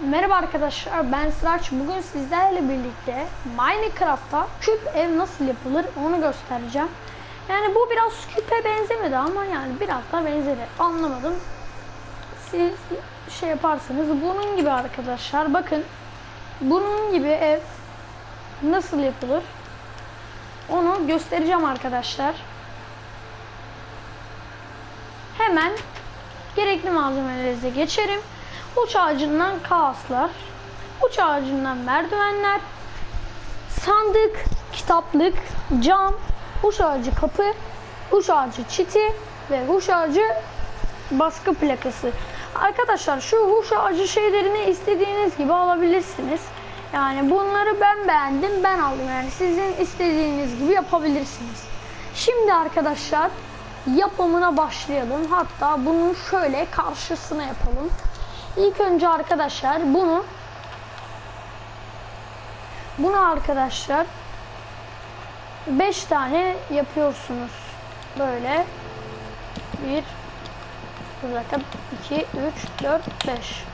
Merhaba arkadaşlar ben Sıraç. Bugün sizlerle birlikte Minecraft'ta küp ev nasıl yapılır onu göstereceğim. Yani bu biraz küpe benzemedi ama yani biraz da benzedi. Anlamadım. Siz şey yaparsınız. Bunun gibi arkadaşlar bakın. Bunun gibi ev nasıl yapılır onu göstereceğim arkadaşlar. Hemen gerekli malzemelerinize geçerim. Uç ağacından kaoslar, uç ağacından merdivenler, sandık, kitaplık, cam, uç ağacı kapı, uç ağacı çiti ve huş ağacı baskı plakası. Arkadaşlar şu huş ağacı şeylerini istediğiniz gibi alabilirsiniz. Yani bunları ben beğendim, ben aldım. Yani sizin istediğiniz gibi yapabilirsiniz. Şimdi arkadaşlar yapımına başlayalım. Hatta bunun şöyle karşısına yapalım. İlk önce arkadaşlar bunu bunu arkadaşlar 5 tane yapıyorsunuz. Böyle 1 bir dakika 2 3 4 5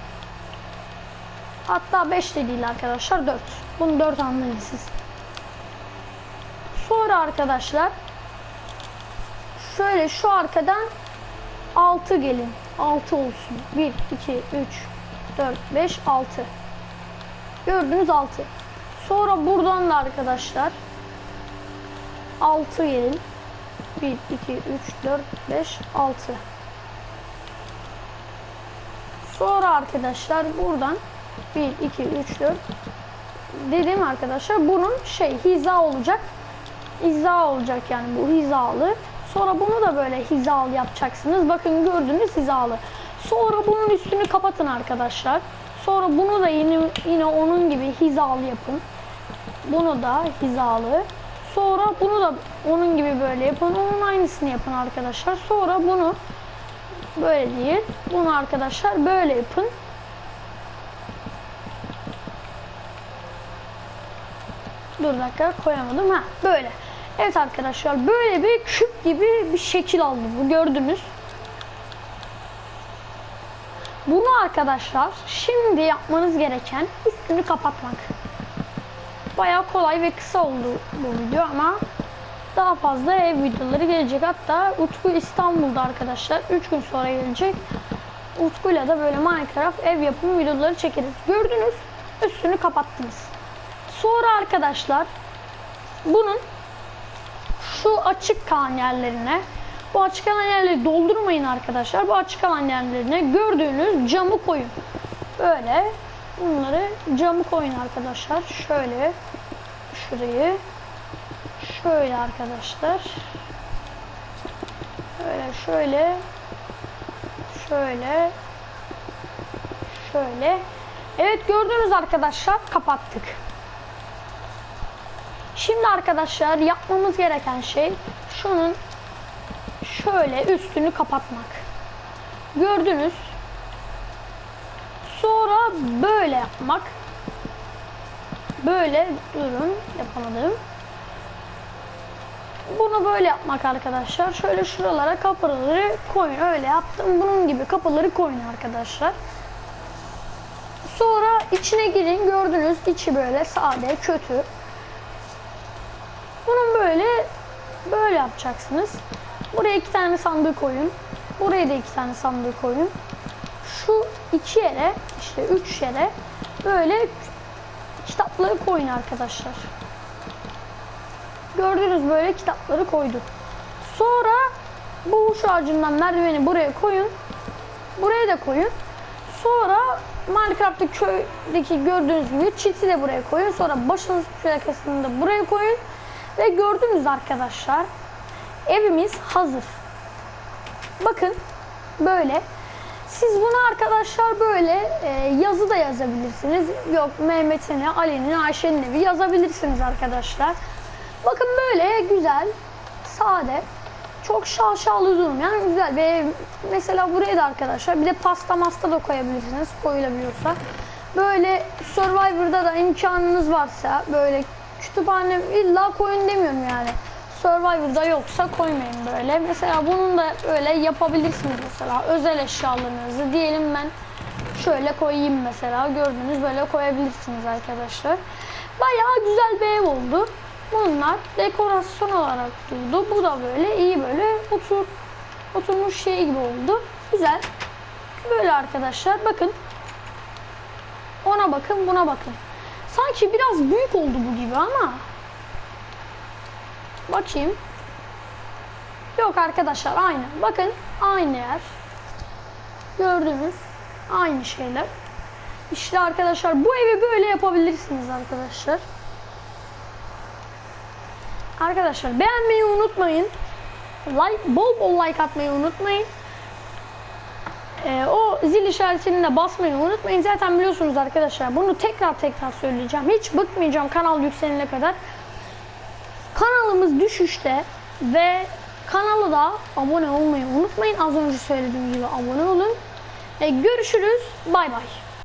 Hatta 5 de değil arkadaşlar 4. Bunu 4 anlayın siz. Sonra arkadaşlar şöyle şu arkadan 6 gelin. 6 olsun. 1, 2, 3, 4, 5, 6. Gördünüz 6. Sonra buradan da arkadaşlar 6 gelin. 1, 2, 3, 4, 5, 6. Sonra arkadaşlar buradan 1, 2, 3, 4 dedim arkadaşlar bunun şey hiza olacak. Hiza olacak yani bu hizalı. Sonra bunu da böyle hizalı yapacaksınız. Bakın gördünüz hizalı. Sonra bunun üstünü kapatın arkadaşlar. Sonra bunu da yine, yine onun gibi hizalı yapın. Bunu da hizalı. Sonra bunu da onun gibi böyle yapın. Onun aynısını yapın arkadaşlar. Sonra bunu böyle değil. Bunu arkadaşlar böyle yapın. Dur dakika koyamadım. Ha böyle. Evet arkadaşlar böyle bir küp gibi bir şekil aldı bu gördünüz. Bunu arkadaşlar şimdi yapmanız gereken üstünü kapatmak. Bayağı kolay ve kısa oldu bu video ama daha fazla ev videoları gelecek. Hatta Utku İstanbul'da arkadaşlar 3 gün sonra gelecek. Utku'yla da böyle Minecraft ev yapımı videoları çekeriz. Gördünüz üstünü kapattınız. Sonra arkadaşlar bunun şu açık kalan yerlerine bu açık kalan yerleri doldurmayın arkadaşlar. Bu açık kalan yerlerine gördüğünüz camı koyun. Böyle bunları camı koyun arkadaşlar. Şöyle şurayı şöyle arkadaşlar. Böyle şöyle şöyle şöyle. Evet gördünüz arkadaşlar kapattık. Şimdi arkadaşlar yapmamız gereken şey şunun şöyle üstünü kapatmak. Gördünüz. Sonra böyle yapmak. Böyle durun yapamadım. Bunu böyle yapmak arkadaşlar. Şöyle şuralara kapıları koyun. Öyle yaptım. Bunun gibi kapıları koyun arkadaşlar. Sonra içine girin. Gördünüz içi böyle sade, kötü. Bunun böyle böyle yapacaksınız. Buraya iki tane sandık koyun. Buraya da iki tane sandık koyun. Şu iki yere işte üç yere böyle kitapları koyun arkadaşlar. Gördünüz böyle kitapları koyduk. Sonra bu uç ağacından merdiveni buraya koyun. Buraya da koyun. Sonra Minecraft'taki köydeki gördüğünüz gibi çiti de buraya koyun. Sonra başınız plakasını da buraya koyun. Ve gördünüz arkadaşlar evimiz hazır. Bakın böyle. Siz bunu arkadaşlar böyle e, yazı da yazabilirsiniz. Yok Mehmet'in, Ali'nin, Ayşe'nin evi yazabilirsiniz arkadaşlar. Bakın böyle güzel, sade, çok şaşalı durum. Yani güzel ve mesela buraya da arkadaşlar bir de pasta masta da koyabilirsiniz koyulabiliyorsa. Böyle Survivor'da da imkanınız varsa böyle kütüphane illa koyun demiyorum yani. Survivor'da yoksa koymayın böyle. Mesela bunun da öyle yapabilirsiniz mesela. Özel eşyalarınızı diyelim ben Şöyle koyayım mesela. Gördüğünüz böyle koyabilirsiniz arkadaşlar. Bayağı güzel bir ev oldu. Bunlar dekorasyon olarak durdu. Bu da böyle iyi böyle otur oturmuş şey gibi oldu. Güzel. Böyle arkadaşlar bakın. Ona bakın buna bakın. Sanki biraz büyük oldu bu gibi ama. Bakayım. Yok arkadaşlar aynı. Bakın aynı yer. Gördünüz. Aynı şeyler. İşte arkadaşlar bu evi böyle yapabilirsiniz arkadaşlar. Arkadaşlar beğenmeyi unutmayın. Like, bol bol like atmayı unutmayın. Ee, o zil işaretini de basmayı unutmayın. Zaten biliyorsunuz arkadaşlar bunu tekrar tekrar söyleyeceğim. Hiç bıkmayacağım kanal yükselene kadar. Kanalımız düşüşte ve kanala da abone olmayı unutmayın. Az önce söylediğim gibi abone olun. Ee, görüşürüz. Bay bay.